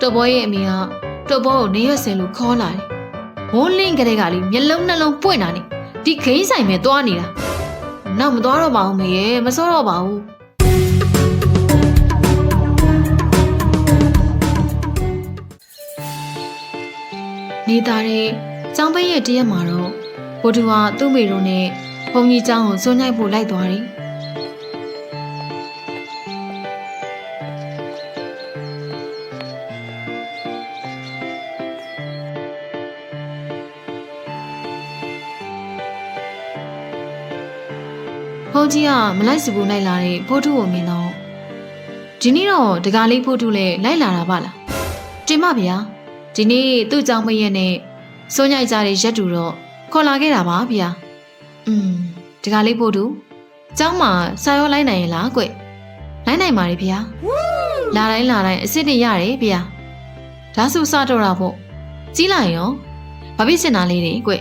တော်ဘောရဲ့အမေကတော်ဘောကိုနေရွက်စင်လို့ခေါ်လာတယ်ဝန်းလင်းကလေးကလေးမျက်လုံးနှလုံးပွင့်တာနေဒီခိန်းဆိုင်ပဲသွားနေတာနောက်မသွားတော့ပါဘူးမေရဲ့မစောတော့ပါဘူးနေသားတဲ့ចောင်းပိတ်ရဲ့တရက်မှာတော့ဘိုဒူဟာသူ့မိတို့နဲ့ဘုံကြီးចောင်းကိုစွန့်ညိုက်ဖို့လိုက်သွားတယ် ဘုံကြီးကမလိုက်စဘူးလိုက်လာတဲ့ဘိုဒူကိုမြင်တော့ဒီနေ့တော့ဒကာလေးဘိုဒူလည်းလိုက်လာတာပါလားတင်မဗျာဒီနေ့သူ့ကြောင့်မရက်နဲ့စိုးညိုက်ကြတဲ့ရက်တူတော့ခေါ်လာခဲ့တာပါဗျာ။อืมဒီကလေးပို့တူကျောင်းမှာစာရောလိုက်နိုင်ရင်လားကွ။လိုက်နိုင်ပါလေဗျာ။လာတိုင်းလာတိုင်းအစ်စ်တွေရတယ်ဗျာ။ဒါဆိုစတော့တာပေါ့။ကြီးလိုက်ရောဘာဖြစ်စင်တာလေးတွေကွ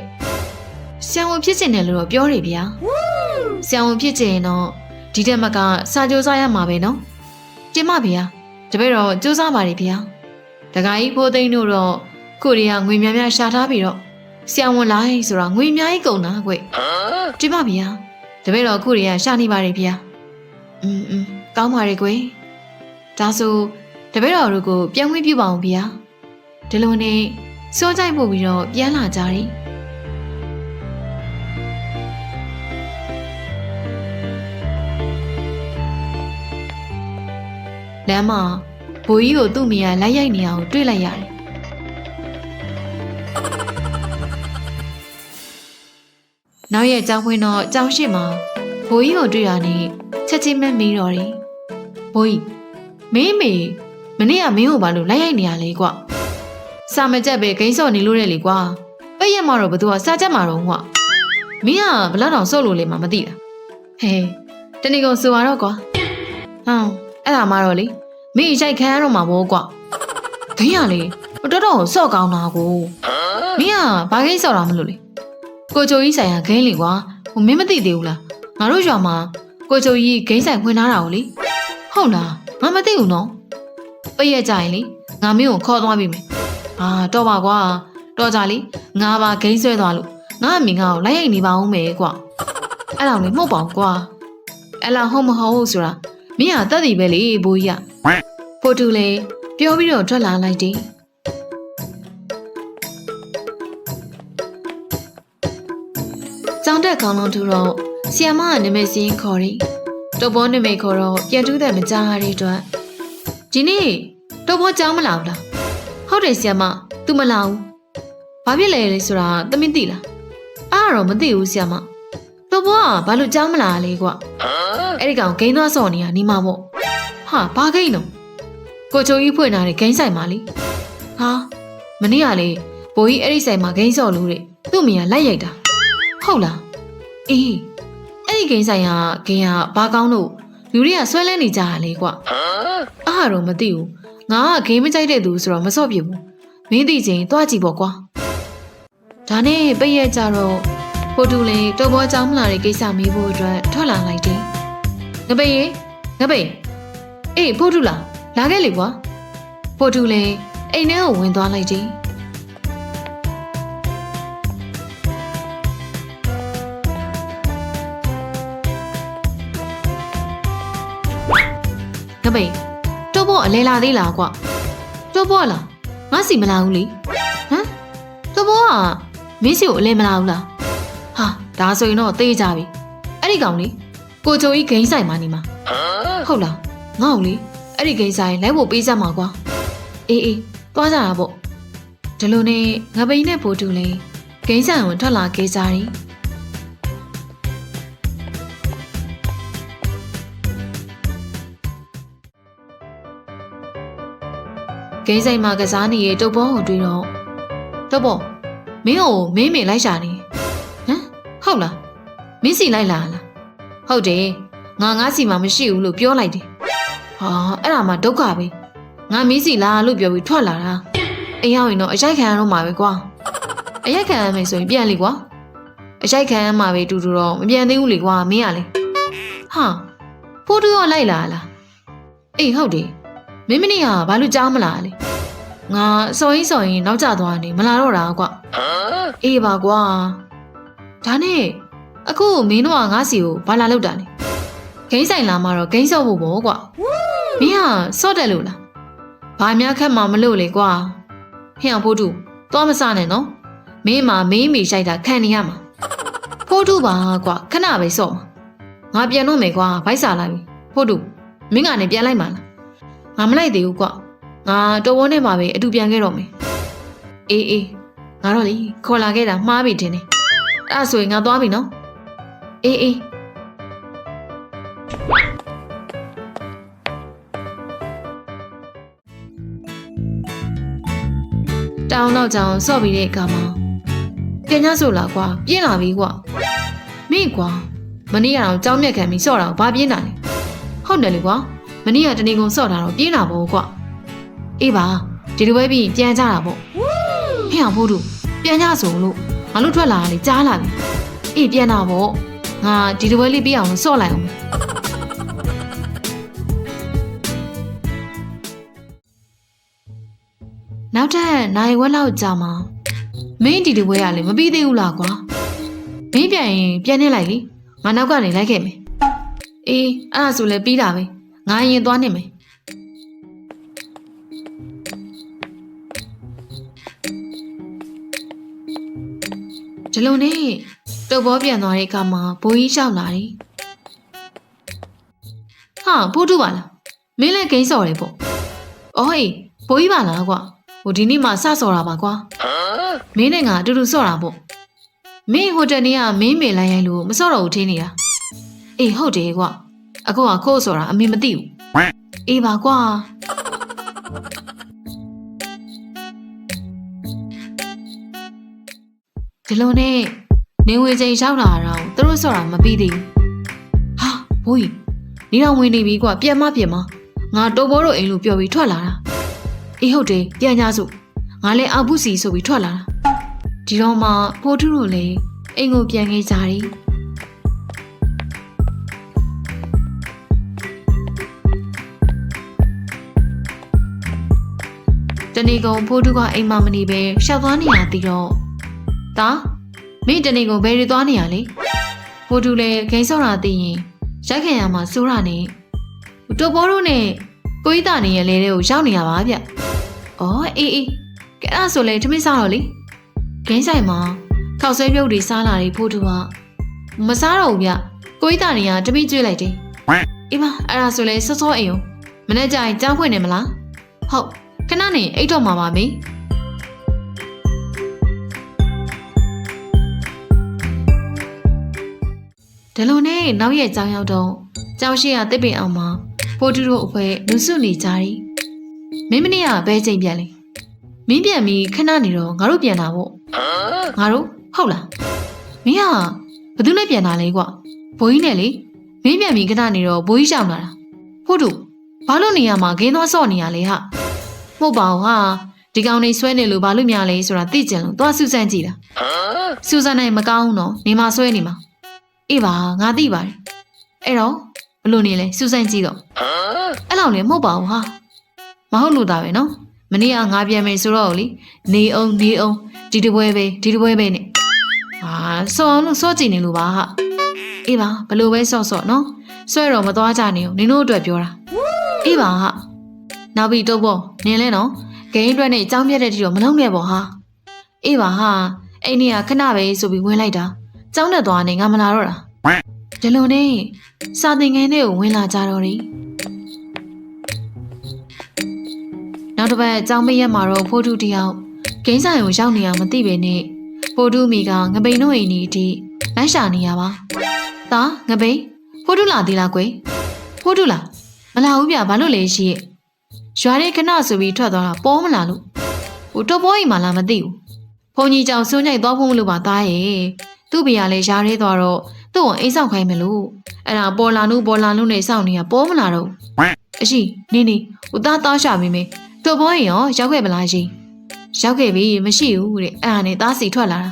။ဆံဝင်ဖြစ်စင်တယ်လို့တော့ပြောတယ်ဗျာ။ ဆံဝင်ဖြစ်ချင်ရင်တော့ဒီတက်မကစာကြိုးစားရမှာပဲနော်။တင်မဗျာ။တပည့်တော်စူးစမ်းပါလေဗျာ။ တခါကြီးဖိုးသိန်းတို့တော့ကိုရီးယားငွေများများရှာထားပြီးတော့ဆရာဝန်လိုက်ဆိုတာငွေအများကြီးကုန်တာကွကြည့်ပါဗျာတပည့်တော်ကိုရီးယားရှာနေပါတယ်ဗျာอืมอืมကောင်းပါရဲ့ကွဒါဆိုတပည့်တော်တို့ကိုပြန်ဝင်ပြပါအောင်ဗျာဒီလိုနဲ့စောကြိုက်ပို့ပြီးတော့ပြန်လာကြတယ် လမ်းမှာဘိုးကြီးကိုသူ့မိယာလိုက်ရိုက်နေအောင်တွေ့လိုက်ရတယ်။နောက်ရဲ့အကြောင်းဖွင့်တော့အကြောင်းရှိမှာဘိုးကြီးကိုတွေ့တာနဲ့ချက်ချင်းမဲ့မီးတော်တယ်။ဘိုးကြီးမင်းမေမနေ့ကမင်းကိုဘာလို့လိုက်ရိုက်နေရလဲကွ။စာမကြက်ပဲဂိမ်းစော့နေလို့တဲ့လေကွာ။ပည့်ရက်မှာတော့ဘသူကစာကြက်မှာတော့ကွာ။မင်းကဘလောက်တောင်စော့လို့လေမှမသိတာ။ဟဲတနေ့ကုန်ဆိုရတော့ကွာ။ဟမ် အဲ့ဒါမှတော့လေမင်းရိုက်ခံရတော့မှာပေါ့ကွာဒင်းရလေတော်တော်ဆော့ကောင်းတာကိုမင်းကဘာကိစ္စဆော့တာမလို့လေကိုချိုကြီးဆိုင်ရာဂိမ်းလေကွာဟိုမင်းမသိသေးဘူးလားငါတို့ရွာမှာကိုချိုကြီးဂိမ်းဆိုင်ဖွင့်ထားတာကိုလေဟုတ်လားငါမသိဘူးနော်ပည့်ရကြရင်လေငါမင်းကိုခေါ်သွားပြီမယ်အာတော့ပါကွာတော့ကြလေငါပါဂိမ်းဆွဲသွားလို့ငါအမင်ငါ့ကိုလိုက်ရိုက်နေပါဦးမယ်ကွာအဲ့ဒါလေမှုတ်ပါကွာအဲ့လားဟုတ်မဟုတ်ဆိုတာ မင်းကတတ်တည်ပဲလေဘိုးကြီးကဖိုတူလည်းပြောပြီးတော့ထွက်လာလိုက်တယ်။ကြောင်တက်ခေါင်းလုံးထူတော့ဆီယမကနာမည်စင်းခေါ်တယ်။တော့ဘောနာမည်ခေါ်တော့ပြန်တူးတဲ့မကြားရတဲ့အတွက်ဒီနေ့တော့ဘောကြောင်းမလာဘူးလား။ဟုတ်တယ်ဆီယမ तू မလာဘူး။ဘာဖြစ်လဲလဲဆိုတာသမီးသိလား။အားတော့မသိဘူးဆီယမ။ တော့ဘောကဘာလို့ကြောင်းမလာလဲကွ။အဲ့ဒီကောင်ဂိမ်းသွားစော်နေတာနီးမှာပေါ့။ဟာဘာဂိမ်းတော့ကိုချိုကြီးဖွင့်ထားတဲ့ဂိမ်းဆိုင်မှာလीဟာမနေ့ကလေဘိုးကြီးအဲ့ဒီဆိုင်မှာဂိမ်းစော်လို့တဲ့သူ့မိကလိုက်ရိုက်တာဟုတ်လားအေးအဲ့ဒီဂိမ်းဆိုင်ကဂိမ်းကဘာကောင်းလို့လူတွေကဆွဲလန်းနေကြရလေကွာအားတော့မသိဘူးငါကဂိမ်းမကြိုက်တဲ့သူဆိုတော့မစော့ပြဘူးမင်းသိချင်းတွားကြည့်ပေါ့ကွာဒါနဲ့ပိတ်ရက်ကြတော့ ဖိုတူလင်တော်ဘောကြောင်းမလာတဲ့ကိစ္စမေးဖို့အတွက်ထွက်လာလိုက်တယ်ငပိတ်ရေငပိတ်အေးဖိုတူလားလာခဲ့လေကွာဖိုတူလည်းအိမ်ထဲကိုဝင်သွားလိုက်တယ်ငပိတ်တိုးဖို့အလဲလာသေးလားကွာတိုးဖို့လားငါစီမလာဘူးလေဟမ်တိုးဖို့ကမင်းစီကိုအလဲမလာဘူးလားဟာ ဒါဆိုရင်တော့တေးကြပြီအဲ့ဒီကောင်လေကိုချိုကြီးဂိမ်းဆိုင်မှာနေမှာဟုတ်လားငါ့ကိုလေအဲ့ဒီကိစ္စရင်လိုက်ဖို့ပေးစမ်းပါကွာအေးအေးသွားကြတာပေါ့ဒီလိုနဲ့ငပိန်နဲ့ဖိုးတူလေးဂိမ်းဆိုင်ဝင်ထွက်လာခဲ့ကြတယ်ဂိမ်းဆိုင်မှာကစားနေတဲ့တုပ်ဘောကိုတွေ့တော့တုပ်ဘောမင်းကိုမင်းမင်းလိုက်ရှာနေ ဟမ်ဟုတ်လားမင်းစီလိုက်လာလားဟုတ်တယ်ငါငါစီမှာမရှိဘူးလို့ပြောလိုက်တယ်ဟာအဲ့ဒါမှဒုက္ခပဲငါမီးစီလာလို့ပြောပြီးထွက်လာတာအိမ်ရောက်ရင်တော့အရိုက်ခံရတော့မှာပဲကွာအရိုက်ခံရမယ်ဆိုရင်ပြန်လေကွာအရိုက်ခံရမှာပဲတူတူတော့မပြန်သေးဘူးလေကွာမင်းကလေဟာဖိုးတူရောလိုက်လာလားအေးဟုတ်တယ်မင်းမနေ့ကဘာလို့ကြားမလားလေငါစော်ရင်စော်ရင်နောက်ကျသွားနေမလာတော့တာကွာအေးပါကွာ ဒါနဲ့အခုမင်းတို့ကငါစီကိုဘာလာလောက်တာလဲဂိမ်းဆိုင်လာမှတော့ဂိမ်းဆော့ဖို့ပေါ့ကွာမင်းကစော့တယ်လို့လားဘာများခက်မှမလို့လေကွာဖျောင်ဖို့တူသွားမစနဲ့နော်မင်းမမင်းမီရှိုက်တာခံနေရမှာဖို့တူပါကွာခဏပဲစော့မှာငါပြန်တော့မယ်ကွာဗိုက်စာလာပြီဖို့တူမင်းကနေပြန်လိုက်မှာလားငါမလိုက်သေးဘူးကွာငါတော်ဝန်းနဲ့ပါပဲအတူပြန်ခဲ့တော့မယ်အေးအေးငါတော့လေခေါ်လာခဲ့တာမှားပြီထင်တယ် အဲ့ဒါဆိုရင်ငါသွားပြီနော်အေးအေးတောင်းတော့ကြောင်ဆော့ပြီးတဲ့အခါမှာပြန်ကြဆိုလာကွာပြင်းလာပြီကွာမိကွာမနေ့ကတော့ကြောင်းမြက်ခံပြီးဆော့တာကိုဘာပြင်းတာလဲဟုတ်တယ်လေကွာမနေ့ကတနေကုန်ဆော့တာတော့ပြင်းတာပေါ့ကွာအေးပါဒီလိုပဲပြီးရင်ပြန်ကြတာပေါ့ဟဲ့အောင်ဖို့တို့ပြန်ကြဆိုလို့ ငါတို့ထွက်လာတာလေကြားလာပြီအေးပြန်တာပေါ့ငါဒီလိုပဲလေးပြီးအောင်လို့စော့လိုက်အောင်မယ်နောက်ထပ်နိုင်ဝက်လောက်ကြာမှာမင်းဒီလိုပဲရလေမပြီးသေးဘူးလားကွာမင်းပြန်ရင်ပြန်နေလိုက်လေငါနောက်ကနေလိုက်ခဲ့မယ်အေးအဲ့ဒါဆိုလည်းပြီးတာပဲငါရင်သွားနေမယ် ဒီလိုနဲ့တုပ်ဘောပြန်သွားတဲ့အခါမှာဘိုးကြီးရှောက်လာတယ်။ဟာဖိုးတူပါလား။မင်းလည်းဂိမ်းစော်တယ်ပေါ့။အော်ဟေးဘိုးကြီးပါလားကွာ။ဟိုဒီနေ့မှစစော်တာပါကွာ။မင်းနဲ့ငါအတူတူစော်တာပေါ့။မင်းဟိုတယ်နေ့ကမင်းမေလိုက်ရိုင်းလို့မစော်တော့ဘူးထင်းနေတာ။အေးဟုတ်တယ်ကွာ။အခုကခိုးစော်တာအမေမသိဘူး။အေးပါကွာ။ ဒီလိုနဲ့နေဝင်ချိန်ရောက်လာတော့သူတို့ဆော့တာမပြီးသေးဘူးဟာဘိုးကြီးနေတော့ဝင်နေပြီကွာပြန်မပြန်မငါတိုးဘောတို့အိမ်လို့ပြောပြီးထွက်လာတာအေးဟုတ်တယ်ပြန်ကြစို့ငါလည်းအောက်ဘူးစီဆိုပြီးထွက်လာတာဒီတော့မှဖိုးထုတို့လည်းအိမ်ကိုပြန်ခဲ့ကြတယ်တဏီကုံဖိုးထုကအိမ်မမနေပဲရှောက်သွားနေရသည်တော့ တာမင်းတနေ့ကိုဘယ်ရီသွားနေရလဲဖိုးတူလည်းဂိမ်းဆော့တာသိရင်ရိုက်ခံရမှာစိုးရနေတိုဘောတို့နဲ့ကိုကြီးတာနေရလဲတဲ့ကိုရောက်နေရပါဗျ။အော်အေးအေးကဲအဲ့ဒါဆိုလေထမင်းစားတော့လေဂိမ်းဆိုင်မှာခောက်ဆွဲပြုတ်တွေစားလာတယ်ဖိုးတူကမစားတော့ဘူးဗျကိုကြီးတာနေကတမိကျွေးလိုက်တယ်အေးပါအဲ့ဒါဆိုလေစောစောအိမ်အောင်မနေ့ကျရင်ကြောင်းဖွင့်နေမလားဟုတ်ခဏနေအိတ်တော့မှာပါမေး ဒီလိုနဲ့နောက်ရက်ကြောင်ရောက်တော့ကြောင်ရှိရတစ်ပင်အောင်မှာဖိုးတူတို့အဖွဲလူစုနေကြတယ်မင်းမနေ့ကဘဲချိန်ပြန်လေမင်းပြန်ပြီးခဏနေတော့ငါတို့ပြန်လာဖို့ငါတို့ဟုတ်လားမင်းကဘယ်သူနဲ့ပြန်လာလဲကွဘိုးကြီးနဲ့လေမင်းပြန်ပြီးခဏနေတော့ဘိုးကြီးရှောင်းလာတာဖိုးတူဘာလို့နေရမှာဂင်းသွားဆော့နေရလဲဟာမဟုတ်ပါဘူးဟာဒီကောင်နေဆွဲနေလို့ဘာလို့များလဲဆိုတာသိကြလို့သွားစူးစမ်းကြည့်တာစူးစမ်းနိုင်မကောင်းဘူးနော်နေမှာဆွဲနေမှာ အေးပါငါသိပါတယ်အဲ့တော့ဘလို့နေလဲစူးစမ်းကြည့်တော့အဲ့လောက်လည်းမဟုတ်ပါဘူးဟာမဟုတ်လို့ဒါပဲနော်မနေ့ကငါပြန်မယ်ဆိုတော့လေနေအောင်နေအောင်ဒီတပွဲပဲဒီတပွဲပဲနဲ့ဟာစောအောင်လို့စောကြည့်နေလို့ပါဟာအေးပါဘလို့ပဲစော့စော့နော်ဆွဲတော့မသွားကြနေဘူးနင်တို့အတွက်ပြောတာအေးပါဟာနောက်ပြီးတော့ပေါ့နင်လဲနော်ဂိမ်းအတွက်နဲ့အကြောင်းပြတဲ့တီတော့မလုံးနဲ့ပေါ့ဟာအေးပါဟာအဲ့နေ့ကခဏပဲဆိုပြီးဝင်လိုက်တာ ကျောင်းနဲ့သွားနေငါမလာတော့တာဒီလိုနဲ့စာသင်ခန်းထဲကိုဝင်လာကြတော့တယ်နောက်တစ်ပတ်ကျောင်းမရက်မှာတော့ဖိုးထုတယောက်ဂိမ်းဆိုင်ကိုရောက်နေအောင်မသိပေနဲ့ဖိုးထုမိကငပိန်တို့အိမ်ဒီအထိလိုက်ရှာနေရပါသာငပိန်ဖိုးထုလာသေးလားကွယ်ဖိုးထုလားမလာဘူးဗျဘာလို့လဲရှိရဲ့ရွာတဲ့ခဏဆိုပြီးထွက်သွားတာပေါ်မလာလို့ဟိုတော့ပေါ်အိမ်မှာလားမသိဘူးဘုံကြီးကြောင်စိုးညိုက်သွားဖို့မလို့ပါသားရဲ့ သူ့ဘေကလည်းရားရဲသွားတော့သူ့ကိုအိမ်ဆောင်ခိုင်းမလို့အဲ့ဒါပေါ်လာနုပေါ်လာနုနဲ့စောင့်နေတာပေါ်မလာတော့ဘူးအရှိနေနေဟိုသားသားရှာမိမေတော့ပေါ်ရင်ရောရောက်ခဲ့မလားရှင်ရောက်ခဲ့ပြီမရှိဘူးတဲ့အဲ့ဒါနဲ့သားစီထွက်လာတာ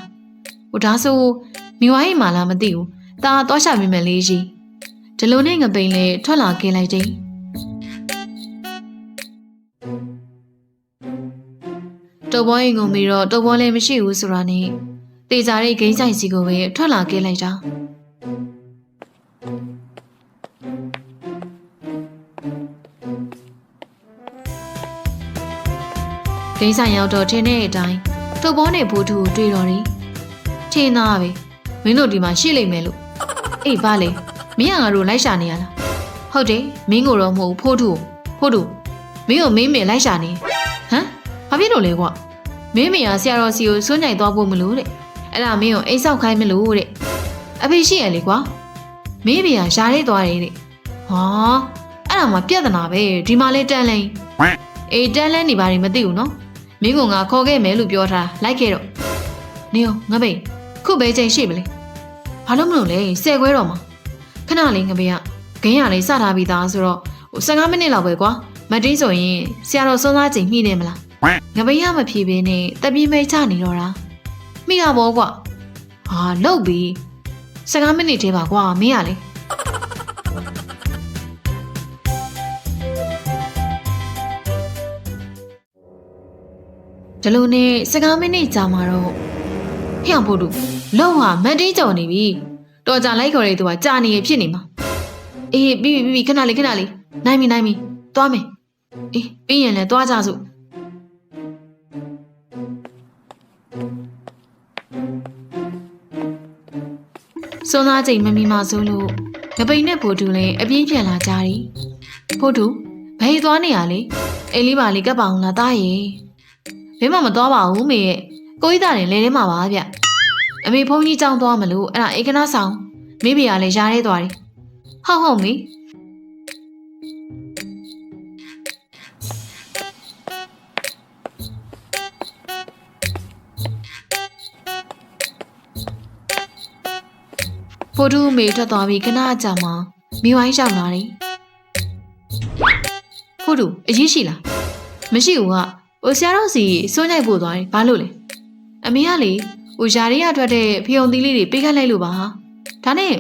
ဟိုဒါဆိုမိဝိုင်းမှလားမသိဘူးသားသွားရှာမိမယ်လေးရှိဒီလိုနဲ့ငပိန်လေးထွက်လာခဲ့လိုက်တယ်တုပ်ဘောအိမ်ကိုမီတော့တုပ်ဘောလည်းမရှိဘူးဆိုတာနဲ့ တေချာရိတ်ဂိမ်းဆိုင်စီကိုပဲထွက်လာခဲ့လိုက်တာဂိမ်းဆိုင်ရောက်တော့ထင်းတဲ့အတိုင်းတုပ်ဘောနဲ့ဘူတူကိုတွေ့တော့တယ်ထင်းသားပဲမင်းတို့ဒီမှာရှိလိမ့်မယ်လို့အေးဘာလဲမင်းကငါတို့လိုက်ရှာနေရလားဟုတ်တယ်မင်းကိုတော့မဟုတ်ဘူးဖိုးတူကိုဖိုးတူမင်းကိုမင်းမင်းလိုက်ရှာနေဟမ်ဘာဖြစ်လို့လဲကွာမင်းမေကဆရာတော်စီကိုစွန့်ညိုင်သွားဖို့မလို့တဲ့ အဲ့ဒါမင်းကိုအိမ်ဆောက်ခိုင်းမလို့တဲ့အဖေရှိရလေကွာမင်းမေကယားရဲသွားတယ်တဲ့ဟာအဲ့ဒါမှပြဿနာပဲဒီမှာလေးတန်းလိန်အေးတန်းလဲနေပါရင်မသိဘူးနော်မင်းကငါခေါ်ခဲ့မယ်လို့ပြောထားလိုက်ခဲ့တော့နေအောင်ငါပိခုပဲချိန်ရှိမလဲဘာလို့မလို့လဲဆယ်ခွဲတော့မှာခဏလေးငပိကဂင်းရလေးစထားပြီးသားဆိုတော့ဟို15မိနစ်လောက်ပဲကွာမတင်းဆိုရင်ဆရာတော်စွန်းစားချိန်မိနေမလားငပိရမဖြေဘဲနဲ့တပြေးမိတ်ချနေတော့တာ မိရဘောကွာဟာလုတ်ပြီ15မိနစ်သေးပါကွာမင်းရလေဒီလိုနဲ့15မိနစ်ကြာမှာတော့ဖျောင်ဖို့တူလုံဟာမတ်တင်းကြော်နေပြီတော်ကြလိုက်ခေါ်တဲ့သူကကြာနေရဖြစ်နေမှာအေးပြီးပြီပြီးပြီခဏလေးခဏလေးနိုင်ပြီနိုင်ပြီသွားမယ်အေးပြီးရင်လည်းသွားကြစို့ စွန်းသားချိန်မမီမဆိုးလို့ငပိန်နဲ့ဖိုတူလည်းအပြင်းပြန်လာကြတယ်။ဖိုတူဘယ်သွားနေရလဲ။အိမ်လေးပါလေးကပ်ပါအောင်လားတားရဲ့။ဘယ်မှမသွားပါဘူးမေရဲ့။ကိုကြီးသားနဲ့လဲထဲမှာပါဗျ။အမေဖုန်းကြီးကြောင်းသွားမလို့အဲ့ဒါဧကနာဆောင်မိဖေကလည်းရားရဲသွားတယ်။ဟုတ်ဟုတ်မေ ဖိုတူမေထွက်သွားပြီးခဏကြာမှမိဝိုင်းရောက်လာတယ်။ဖိုတူအရေးရှိလား။မရှိဘူးကဟိုဆရာတော်စီစွန့်ညိုက်ပို့သွားတယ်ဘာလို့လဲ။အမေကလေဟိုယာရီရထွက်တဲ့ဖျုံသီးလေးတွေပေးခတ်လိုက်လို့ပါဟာ။ဒါနဲ့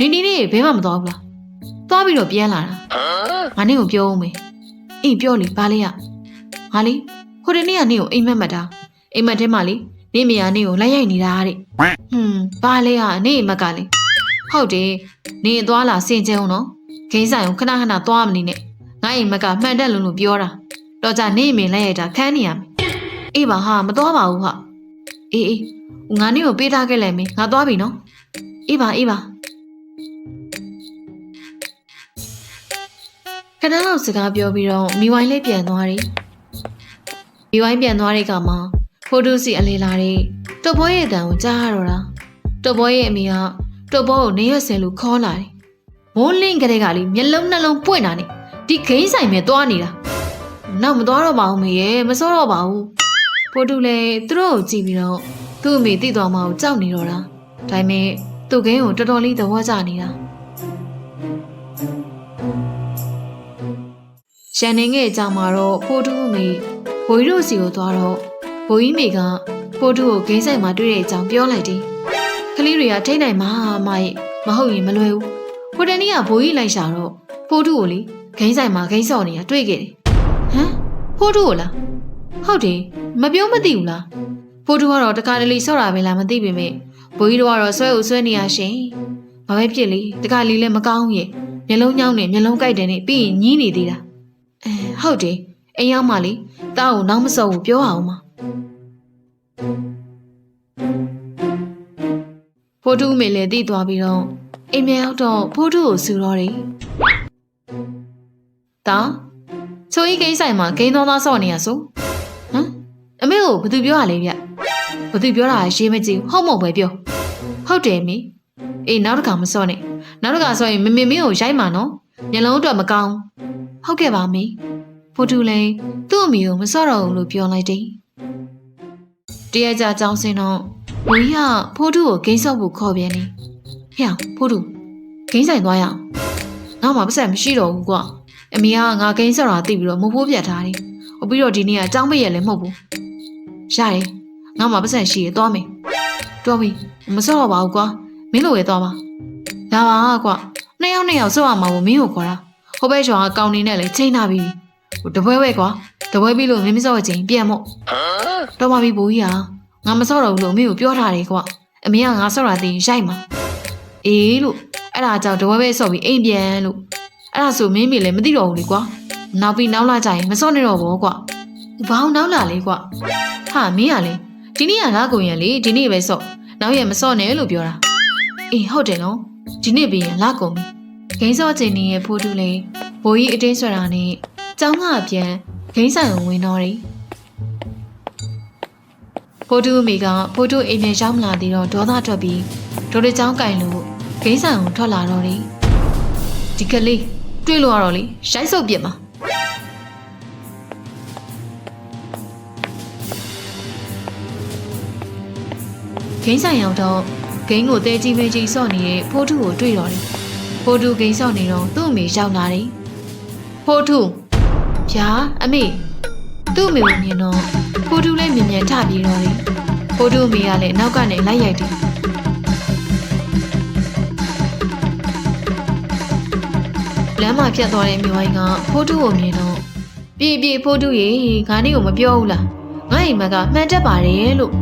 နေနေလေးဘဲမှမသွားဘူးလား။သွားပြီးတော့ပြန်လာတာ။ငါနဲ့ကိုပြောအောင်မေ။အေးပြောလေဘာလေးရ။ငါလေဟိုတနေ့ကနေကိုအိမ်မက်မက်တာ။အိမ်မက်ထဲမှာလေနေမယာနေကိုလိုက်ရိုက်နေတာတဲ့။ဟွန်းဘာလဲကနေအိမ်မက်ကလေ။ ဟုတ်တယ်နေသွားလာစင်ကြုံနော်ဂိမ်းဆိုင်ကိုခဏခဏသွားမနေနဲ့ငါအိမ်မက်ကမှန်တက်လို့လို့ပြောတာတော့ကြနေမင်းလိုက်ရတာခန်းနေရမယ်အေးပါဟာမသွားပါဘူးဟာအေးအေးငါနေကိုပေးထားခဲ့လိုက်မင်းငါသွားပြီနော်အေးပါအေးပါခဏလောက်စကားပြောပြီးတော့မိဝိုင်းလေးပြန်သွားတယ်မိဝိုင်းပြန်သွားတဲ့အခါမှာဖိုတိုစီအလေလာတဲ့တုတ်ဘောရဲ့အတန်ကိုကြားရတော့တာတုတ်ဘောရဲ့အမေက တော့ဘောကိုနေရွက်စင်လို့ခေါ်လာတယ်။မိုးလင်းကလေးကလေမျက်လုံးနှလုံးပွင့်တာနဲ့ဒီဂိမ်းဆိုင်ပဲသွားနေတာ။နောက်မသွားတော့ပါဘူးမေရဲ့မစောတော့ပါဘူး။ဖိုတူလည်းသူတို့ကိုကြည့်ပြီးတော့သူ့အမေတိသွားမှကိုကြောက်နေတော့တာ။ဒါပေမဲ့သူ့ဂိမ်းကိုတော်တော်လေးသဘောကျနေတာ။ရှန်နေငယ်အကြောင်းမှာတော့ဖိုတူအမေဘိုးကြီးတို့စီကိုသွားတော့ဘိုးကြီးမေကဖိုတူကိုဂိမ်းဆိုင်မှာတွေ့တဲ့အကြောင်းပြောလိုက်တယ်။ ကလေးတွေကထိတ်နိုင်မှာမရဲ့မဟုတ်ရင်မလွယ်ဘူးဟိုတနေ့ကဘိုးကြီးလိုက်ရှာတော့ဖိုးထုကိုလေဂိမ်းဆိုင်မှာဂိမ်းစော်နေတာတွေ့ခဲ့တယ်ဟမ်ဖိုးထုကိုလားဟုတ်တယ်မပြောမသိဘူးလားဖိုးထုကတော့တခါတလေစော့တာပဲလားမသိပေမဲ့ဘိုးကြီးတို့ကတော့ဆွဲဦးဆွဲနေရရှင်ဘာပဲဖြစ်လေတခါလေလည်းမကောင်းရဲ့မျက်လုံးညောင်းနေမျက်လုံးကြိုက်တယ်နဲ့ပြီးရင်ညင်းနေသေးတာအဲဟုတ်တယ်အိမ်ရောက်မှလေတားကိုနောက်မစော့ဘူးပြောအောင်မ ဖိုးတူးမေလည်းတည်သွားပြီးတော့အိမ်ပြန်ရောက်တော့ဖိုးတူးကိုစူတော့တယ်။ဒါချိုကြီးကိန်းဆိုင်မှာဂိမ်းသောသားဆော့နေရဆို။ဟမ်အမေကိုဘသူပြောရလဲဗျ။ဘသူပြောတာရေးမကြည့်ဟုတ်မဟုတ်ပဲပြော။ဟုတ်တယ်မေ။အေးနောက်တစ်ခါမဆော့နဲ့။နောက်တစ်ခါဆော့ရင်မမေမင်းကိုရိုက်မှာနော်။မျက်လုံးအတွက်မကောင်း။ဟုတ်ကဲ့ပါမေ။ဖိုးတူးလည်းသူ့အမေကိုမဆော့တော့ဘူးလို့ပြောလိုက်တယ်။တရက်ကြာကြောင်းစင်တော့ ဝီကဖိုးတူကိုဂိမ်းဆော့ဖို့ခေါ်ပြန်နေဟဲ့ဖိုးတူဂိမ်းဆိုင်သွားရအောင်နောက်မှပတ်စံမရှိတော့ဘူးကွာအမေကငါဂိမ်းဆော့တာသိပြီးတော့မဖိုးပြတ်ထားတယ်ဟိုပြီးတော့ဒီနေ့ကအကြောင်းပိတ်ရလည်းမဟုတ်ဘူးရတယ်နောက်မှပတ်စံရှိရသွားမယ်တော်ပြီမဆော့တော့ပါဘူးကွာမင်းလိုပဲသွားပါလာပါကွာနှစ်ယောက်နှစ်ယောက်ဆော့ရမှာကိုမင်းကိုခေါ်တာဟိုဘက်ချောင်ကကောင်းနေနဲ့လေချိန်ထားပြီဟိုတပွဲပဲကွာတပွဲပြီးလို့မင်းမစော့ချင်းပြန်မို့တော်ပါပြီဘိုးကြီးဟာ ငါမစော့တော့ဘူးလို့အမေကိုပြောထားတယ်ကွာအမေကငါစော့တာသိရင်ရိုက်မှာအေးလို့အဲ့ဒါကြောင့်တပွဲပဲစော့ပြီးအိမ်ပြန်လို့အဲ့ဒါဆိုမင်းမေလည်းမသိတော့ဘူးလေကွာနောက်ပြီးနောက်လာကြရင်မစော့နေတော့ဘောကွာဘာအောင်နောက်လာလေကွာဟာမင်းကလေဒီနေ့ကငါကုန်ရလေဒီနေ့ပဲစော့နောက်ရက်မစော့နဲ့လို့ပြောတာအေးဟုတ်တယ်နော်ဒီနေ့ပြီးရင်လာကုန်ပြီဂိမ်းစော့ချိန်နေရဲ့ဖိုးတူလေးဘိုးကြီးအတင်းဆွဲတာနဲ့ကျောင်းကအပြန်ဂိမ်းဆိုင်ကိုဝင်တော့တယ် ဖိုးတူအမေကဖိုးတူအိမ်ပြန်ရောက်မလာသေးတော့ဒေါသထွက်ပြီးဒေါ်လေးကျောင်းကင်လို့ဂိမ်းဆိုင်ကိုထွက်လာတော့တယ်ဒီကလေးတွေ့လို့ရတော့လေရိုက်စုပ်ပြစ်မှာဂိမ်းဆိုင်ရောက်တော့ဂိမ်းကိုတဲကြီးမဲကြီးစော့နေတဲ့ဖိုးထုကိုတွေ့တော့တယ်ဖိုးထုဂိမ်းစော့နေတော့သူ့အမေရောက်လာတယ်ဖိုးထုဗျာအမေသူ့အမေကိုမြင်တော့ ဖိုးထုလည်းမြင်မြန်ထပြီးတော့တယ်ဖိုးထုအမေကလည်းနောက်ကနေလိုက်ရိုက်တယ်လမ်းမှာဖြတ်သွားတဲ့မြို့ဝိုင်းကဖိုးထုကိုမြင်တော့ပြေပြေဖိုးထုရေငါနေ့ကိုမပြောဘူးလားငါ့အိမ်မက်ကမှန်တတ်ပါတယ်လို့